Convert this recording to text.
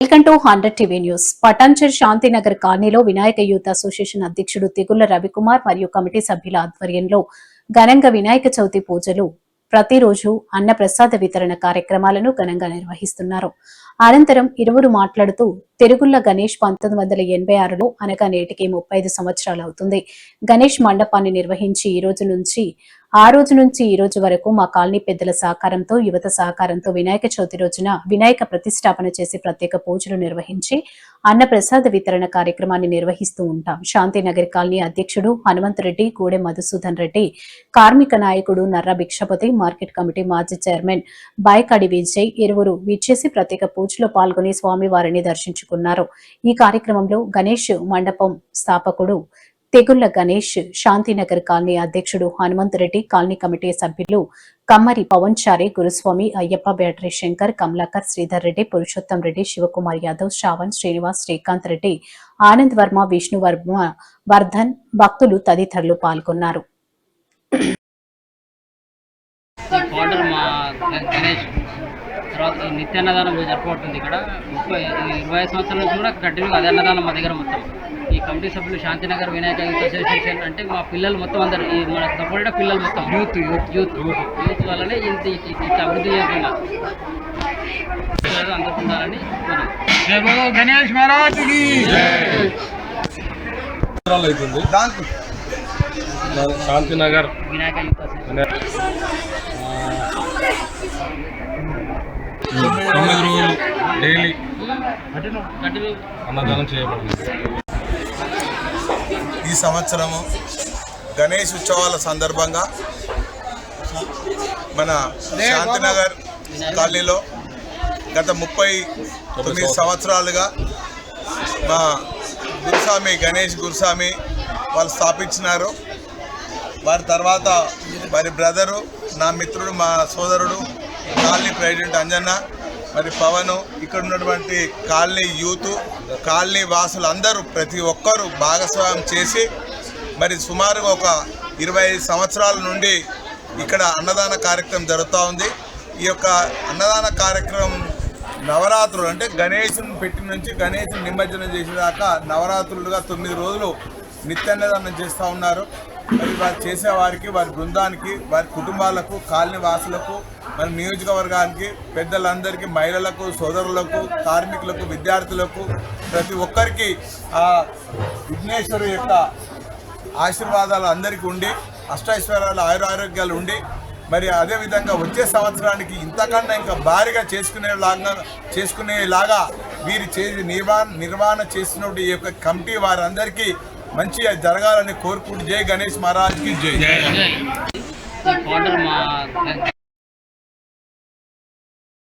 Welcome to hundred TV news. Patancheru Shantinagar కాలనీలో Vinayaka youth association అధ్యక్షుడు తిగుళ్ళ రవికుమార్ మరియు కమిటీ సభ్యుల ఆధ్వర్యంలో ఘనంగా వినాయక చవితి పూజలు. ప్రతిరోజు అన్న ప్రసాద వితరణ కార్యక్రమాలను ఘనంగా నిర్వహిస్తున్నారు. అనంతరం ఇరువురు మాట్లాడుతూ తిరుగుళ్ళ గణేష్ పంతొమ్మిది వందల ఎనభై ఆరులో అనగా నేటికి ముప్పై ఐదు సంవత్సరాలు అవుతుంది గణేష్ మండపాన్ని నిర్వహించి ఈ రోజు నుంచి ఆ రోజు నుంచి ఈ రోజు వరకు మా కాలనీ పెద్దల సహకారంతో యువత సహకారంతో వినాయక చవితి రోజున వినాయక ప్రతిష్టాపన చేసి ప్రత్యేక పూజలు నిర్వహించి అన్న ప్రసాద వితరణ కార్యక్రమాన్ని నిర్వహిస్తూ ఉంటాం. శాంతినగర్ కాలనీ అధ్యక్షుడు హనుమంతరెడ్డి గూడె మధుసూదన్ రెడ్డి కార్మిక నాయకుడు నర్ర భిక్షపతి మార్కెట్ కమిటీ మాజీ చైర్మన్ బాయకాడి విజయ్ ఇరువురు విచ్చేసి ప్రత్యేక పూజలో పాల్గొని స్వామివారిని దర్శించుకున్నారు. ఈ కార్యక్రమంలో గణేష్ మండపం స్థాపకుడు తెగుళ్ళ గణేష్ శాంతినగర్ కాలనీ అధ్యక్షుడు హనుమంతరెడ్డి కాలనీ కమిటీ సభ్యులు కమ్మరి పవన్ చారి గురుస్వామి అయ్యప్ప బ్యాటరీ శంకర్ కమలాకర్ శ్రీధర్ రెడ్డి పురుషోత్తం రెడ్డి శివకుమార్ యాదవ్ శ్రావణ్ శ్రీనివాస్ శ్రీకాంత్ రెడ్డి ఆనంద్ వర్మ విష్ణు వర్మ వర్ధన్ భక్తులు తదితరులు పాల్గొన్నారు ఈ పౌడర్ మా గ- గణేష్ తర్వాత ఈ నిత్య అన్నదానం జరుపుకుంటుంది ఇక్కడ. ముప్పై ఇరవై ఐదు సంవత్సరాల నుంచి కూడా కంటిన్యూగా అదే అన్నదానం మా దగ్గర మొత్తం. ఈ కమిటీ సభ్యులు శాంతినగర్ వినాయక యూత్ అసోసియేషన్ అంటే మా పిల్లలు మొత్తం అందరు ఈ మన సపోర్ట్ పిల్లలు మొత్తం. యూత్ యూత్ యూత్ యూత్ వల్లనే ఇంత ఇంత- అభివృద్ధి చేస్తున్నా పిల్లలు అందరూ ఉండాలని కోరిక. గణేష్ మహారాజ్ సంవత్సరాలు అవుతుంది. నా- శాంతినగర్. Vinayaka youth association. తొమ్మిది డైలీ అన్నదానం చేయబడింది. ఈ సంవత్సరము గణేష్ ఉత్సవాల సందర్భంగా మన శాంతినగర్ కాలనీలో గత ముప్పై తొమ్మిది సంవత్సరాలుగా మా గురుస్వామి గణేష్ గురుస్వామి వాళ్ళు స్థాపించినారు. వారి తర్వాత వారి బ్రదరు నా మిత్రుడు మా సోదరుడు కాలనీ ప్రెసిడెంట్ అంజన్న మరి పవన్ ఇక్కడ ఉన్నటువంటి కాలనీ యూత్ కాలనీ వాసులు అందరూ ప్రతి ఒక్కరూ భాగస్వామ్యం చేసి మరి సుమారుగా ఒక ఇరవై ఐదు సంవత్సరాల నుండి ఇక్కడ అన్నదాన కార్యక్రమం జరుగుతూ ఉంది. ఈ యొక్క అన్నదాన కార్యక్రమం నవరాత్రులు అంటే గణేశుని పెట్టి నుంచి గణేశుని నిమజ్జనం చేసేదాకా నవరాత్రులుగా తొమ్మిది రోజులు నిత్యాన్నదానం చేస్తూ ఉన్నారు. మరి వారు చేసే వారికి వారి బృందానికి వారి కుటుంబాలకు కాలనీ వాసులకు మరి నియోజకవర్గానికి పెద్దలందరికీ మహిళలకు సోదరులకు కార్మికులకు విద్యార్థులకు ప్రతి ఒక్కరికి ఆ విఘ్నేశ్వరు యొక్క ఆశీర్వాదాలు అందరికీ ఉండి అష్టైశ్వర్యాలు ఆయురారోగ్యాలు ఉండి మరి అదేవిధంగా వచ్చే సంవత్సరానికి ఇంతకన్నా ఇంకా భారీగా చేసుకునేలాగా చేసుకునేలాగా వీరు చేసి నిర్వహణ నిర్వహణ చేస్తున్నప్పుడు ఈ యొక్క కమిటీ వారందరికీ మంచిగా జరగాలని కోరుకుంటూ జై గణేష్ మహారాజ్కి జై. మా